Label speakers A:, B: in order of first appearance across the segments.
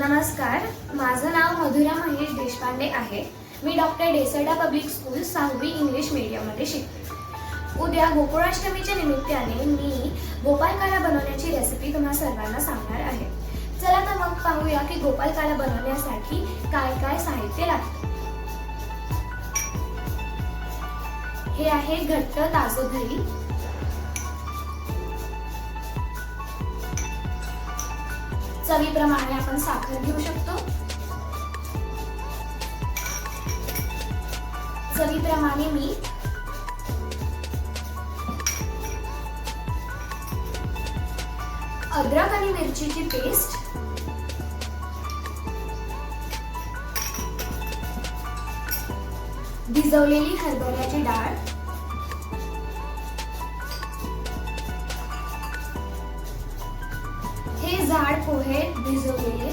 A: नमस्कार माझं नाव मधुरा महेश देशपांडे आहे. मी डॉक्टर डेसर्डा पब्लिक स्कूल सहावी इंग्लिश मीडियममध्ये शिकते. उद्या गोकुळाष्टमीच्या निमित्ताने मी गोपालकाला बनवण्याची रेसिपी तुम्हा सर्वांना सांगणार आहे. चला तर मग पाहूया की गोपालकाला बनवण्यासाठी काय काय साहित्य लागतं. हे आहे घट्ट ताजो दही चवीप्रमाणे आपण साखर घेऊ शकतो. चवीप्रमाणे मी अद्रक आणि मिरचीची पेस्ट भिजवलेली हरभऱ्याची डाळ जाड पोहे भिजवलेले.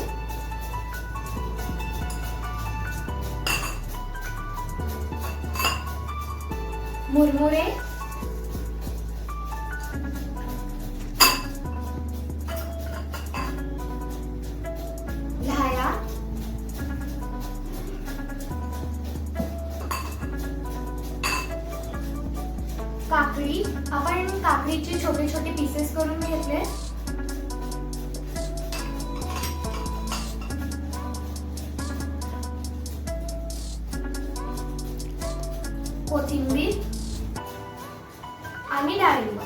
A: मुरमुरे. काकडी. आपण काकडीचे छोटे छोटे पीसेस करून घेतले कोथिंबीर आणि डाळिंब.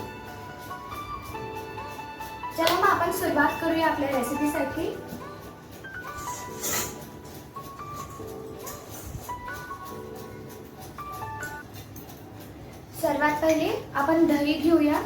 A: चला मग आपण सुरुवात करूया आपल्या रेसिपीसाठी सर्वात पहिले आपण दही घेऊया.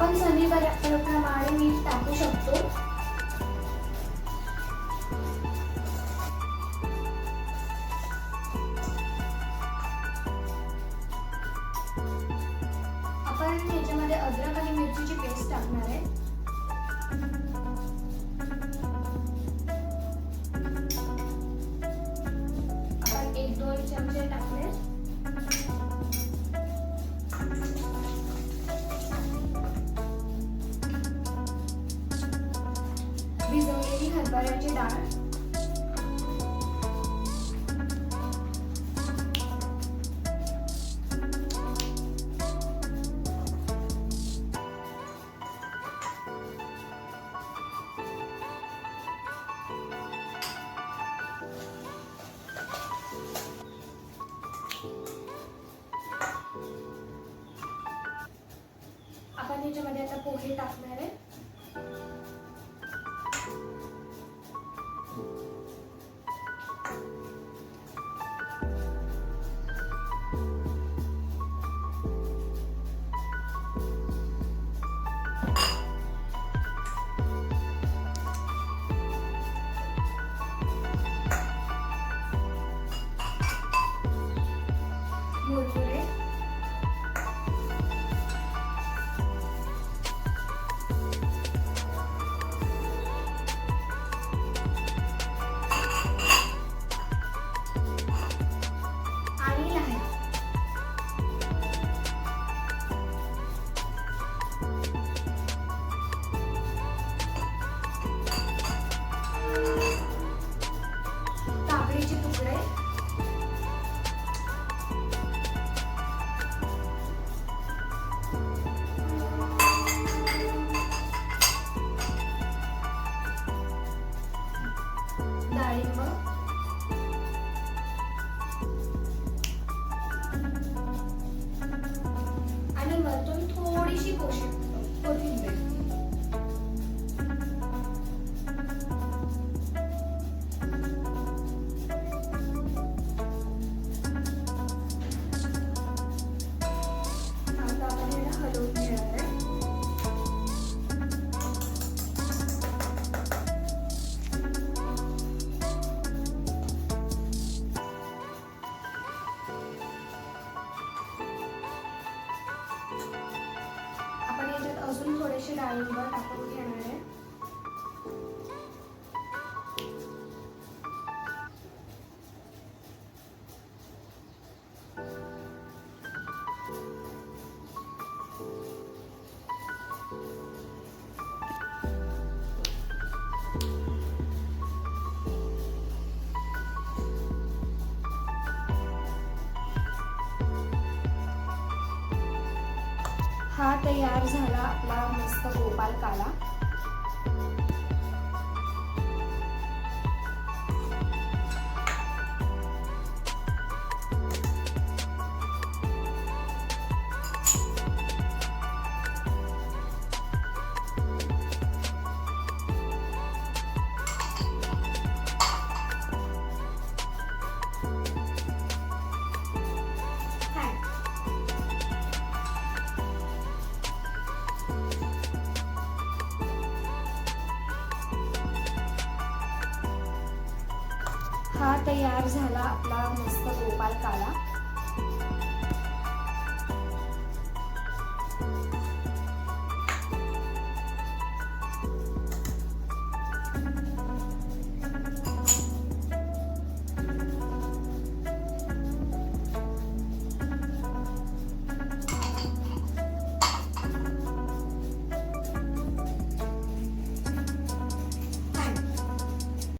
A: आपण चवीप्रमाणे मीठ टाकू शकतो. आपण याच्यामध्ये अद्रक आणि मिरचीची पेस्ट टाकणार आहे. थोडीशी हरभऱ्याची डाळ. आपण याच्यामध्ये आता पोहे टाकणार आहे. तयार झाला आपला मस्त गोपाल काला. हा तयार झाला आपला मस्त गोपाल काला